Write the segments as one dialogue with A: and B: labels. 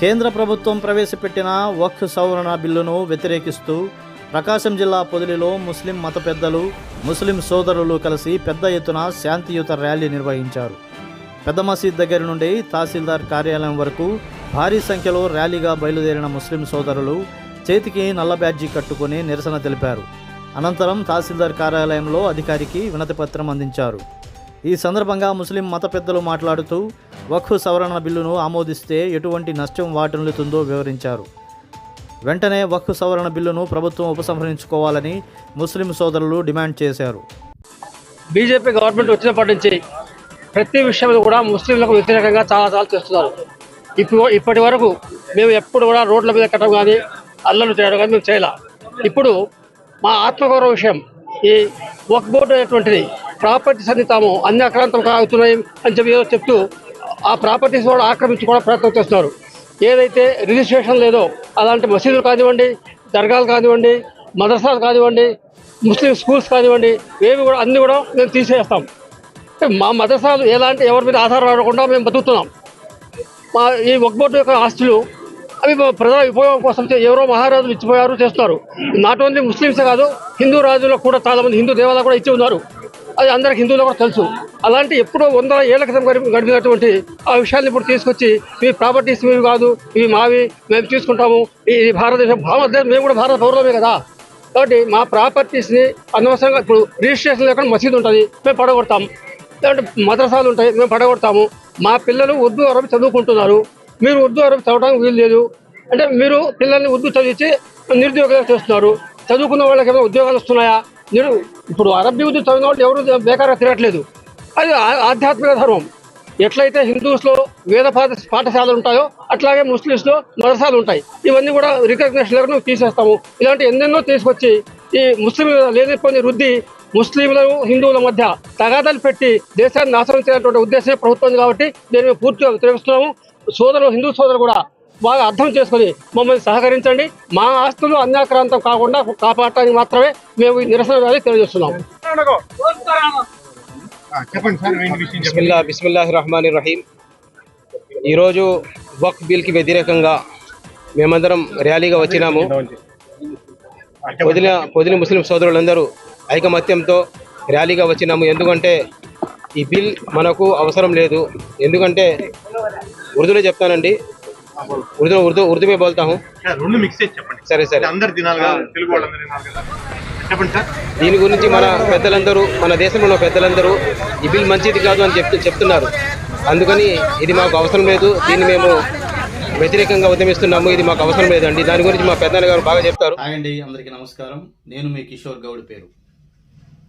A: కేంద్ర ప్రభుత్వం ప్రవేశపెట్టిన వక్ఫ్ సవరణ బిల్లును వ్యతిరేకిస్తూ ప్రకాశం జిల్లా పొదిలిలో ముస్లిం మత పెద్దలు ముస్లిం సోదరులు కలిసి పెద్ద ఎత్తున శాంతియుత ర్యాలీ నిర్వహించారు. పెద్ద మసీద్ దగ్గర నుండి తహసీల్దార్ కార్యాలయం వరకు భారీ సంఖ్యలో ర్యాలీగా బయలుదేరిన ముస్లిం సోదరులు చేతికి నల్ల బ్యాడ్జీ కట్టుకుని నిరసన తెలిపారు. అనంతరం తహసీల్దార్ కార్యాలయంలో అధికారికి వినతిపత్రం అందించారు. ఈ సందర్భంగా ముస్లిం మత పెద్దలు మాట్లాడుతూ వక్ఫ్ సవరణ బిల్లును ఆమోదిస్తే ఎటువంటి నష్టం వాటిల్లుతుందో వివరించారు. వెంటనే వక్ఫ్ సవరణ బిల్లును ప్రభుత్వం ఉపసంహరించుకోవాలని ముస్లిం సోదరులు డిమాండ్ చేశారు.
B: బీజేపీ గవర్నమెంట్ వచ్చినప్పటి నుంచి ప్రతి విషయంలో కూడా ముస్లింలకు వ్యతిరేకంగా చాలా చాలా చేస్తున్నారు. ఇప్పుడు ఇప్పటి వరకు మేము ఎప్పుడు కూడా రోడ్ల మీద కట్టడం కానీ అల్లలు చేయడం కానీ మేము చేయాల. ఇప్పుడు మా ఆత్మగౌరవ విషయం ఈ వక్ బోర్డు అనేటువంటిది ప్రాపర్టీస్ అన్ని తాము అన్ని అక్రాంతం కాగుతున్నాయి అని చెప్పి ఏదో చెప్తూ ఆ ప్రాపర్టీస్ కూడా ఆక్రమించుకోవడం ప్రయత్నం చేస్తున్నారు. ఏదైతే రిజిస్ట్రేషన్ లేదో అలాంటి మసీదులు కానివ్వండి దర్గాలు కానివ్వండి మదర్సాలు కానివ్వండి ముస్లిం స్కూల్స్ కానివ్వండి ఏవి కూడా అన్నీ కూడా మేము తీసేస్తాం. మా మదర్సాలు ఎలాంటి ఎవరి మీద ఆధారపడకుండా మేము బతుకుతున్నాం. మా ఈ ఒక్కబోటు యొక్క ఆస్తులు అవి మా ఉపయోగం కోసం ఎవరో మహారాజులు ఇచ్చిపోయారు చేస్తున్నారు. నాట్ ఓన్లీ ముస్లిమ్సే కాదు హిందూ రాజులకు కూడా చాలామంది హిందూ దేవాలయాలు కూడా ఇచ్చి ఉన్నారు. అది అందరికి హిందువులు కూడా తెలుసు. అలాంటి ఎప్పుడో వందల ఏళ్ళ క్రితం గడిపి గడిపినటువంటి ఆ విషయాన్ని ఇప్పుడు తీసుకొచ్చి మీ ప్రాపర్టీస్ మీవి కాదు ఇవి మావి మేము తీసుకుంటాము ఇది భారతదేశం భారతదేశం మేము కూడా భారత పౌరులమే కదా. కాబట్టి మా ప్రాపర్టీస్ని అనవసరంగా ఇప్పుడు రిజిస్ట్రేషన్ లేకుండా మసీదు ఉంటుంది మేము పడగొడతాం. లేదంటే మద్రసాలు ఉంటాయి మేము పడగొడతాము. మా పిల్లలు ఉర్దూ అరబీ చదువుకుంటున్నారు. మీరు ఉర్దూ అరబీ చదవడానికి వీలు లేదు. అంటే మీరు పిల్లల్ని ఉర్దూ చదివించి నిరుద్యోగాలు చేస్తున్నారు. చదువుకున్న వాళ్ళకి ఏమైనా ఉద్యోగాలు వస్తున్నాయా? నేను ఇప్పుడు అరబ్బీ ఉర్దూ చదివిన వాళ్ళు ఎవరు బేకారంగా తిరగట్లేదు. అది ఆధ్యాత్మిక ధర్మం. ఎట్లయితే హిందూస్లో వేద పాఠ పాఠశాలలు ఉంటాయో అట్లాగే ముస్లిమ్స్లో మదర్సాలు ఉంటాయి. ఇవన్నీ కూడా రికగ్నేషన్ తీసేస్తాము ఇలాంటి ఎన్నెన్నో తీసుకొచ్చి ఈ ముస్లిం కొన్ని రుద్ది ముస్లింలు హిందువుల మధ్య తగాదాలు పెట్టి దేశాన్ని నాశనం చేయాలనే ఉద్దేశమే ప్రభుత్వం కాబట్టి దీన్ని పూర్తిగా వ్యతిరేకిస్తున్నాము సోదరులు హిందూ సోదరులు కూడా బాగా అర్థం చేసుకొని మమ్మల్ని సహకరించండి. మా ఆస్తులు అన్యాక్రాంతం కాకుండా కాపాడటానికి మాత్రమే మేము ఈ నిరసన ర్యాలీ
C: విషయం చెప్పండి
D: బిస్మిల్లా బిస్మిల్లాహి రహమాని రహీం ఈరోజు వక్ బిల్కి వ్యతిరేకంగా మేమందరం ర్యాలీగా వచ్చినాము. పొదిన పొదిన ముస్లిం సోదరులందరూ ఐకమత్యంతో ర్యాలీగా వచ్చినాము. ఎందుకంటే ఈ బిల్ మనకు అవసరం లేదు. ఎందుకంటే ఉర్దూలో చెప్తానండి ఉర్దూ ఉర్దూ ఉర్దూ మే బోల్తా హూ.
C: సార్, రెండు మిక్స్ చేసి చెప్పండి.
D: సరే సరే.
C: అందరు తినాలి కదా తెలుగు వాళ్ళందరూ తినాలి కదా. చెప్పండి సార్.
D: దీని గురించి మన పెద్దలందరూ మన దేశంలో ఉన్న పెద్దలందరూ ఈ బిల్ మంచిది కాదు అని చెప్తూ చెప్తున్నారు. అందుకని ఇది మాకు అవసరం లేదు. దీన్ని మేము వ్యతిరేకంగా ఉద్యమిస్తున్నాము. ఇది మాకు అవసరం లేదండి. దాని గురించి మా పెద్దన్న గారు బాగా చెప్తారు.
A: అండి అందరికీ నమస్కారం. నేను మీ కిషోర్ గౌడ్ పేరు.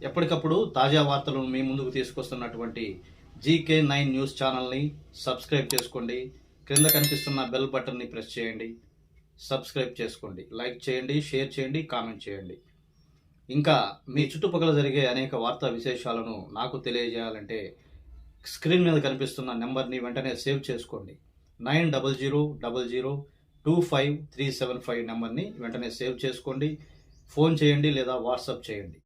A: ఎప్పటికప్పుడు తాజా వార్తలను మీ ముందుకు తీసుకొస్తున్నటువంటి జీకే నైన్ న్యూస్ ఛానల్ని సబ్స్క్రైబ్ చేసుకోండి. క్రింద కనిపిస్తున్న బెల్ బటన్ని ప్రెస్ చేయండి. సబ్స్క్రైబ్ చేసుకోండి. లైక్ చేయండి షేర్ చేయండి కామెంట్ చేయండి. ఇంకా మీ చుట్టుపక్కల జరిగే అనేక వార్తా విశేషాలను నాకు తెలియజేయాలంటే స్క్రీన్ మీద కనిపిస్తున్న నెంబర్ని వెంటనే సేవ్ చేసుకోండి. Nine double zero double zero two five three seven five నెంబర్ని వెంటనే సేవ్ చేసుకోండి. ఫోన్ చేయండి లేదా వాట్సాప్ చేయండి.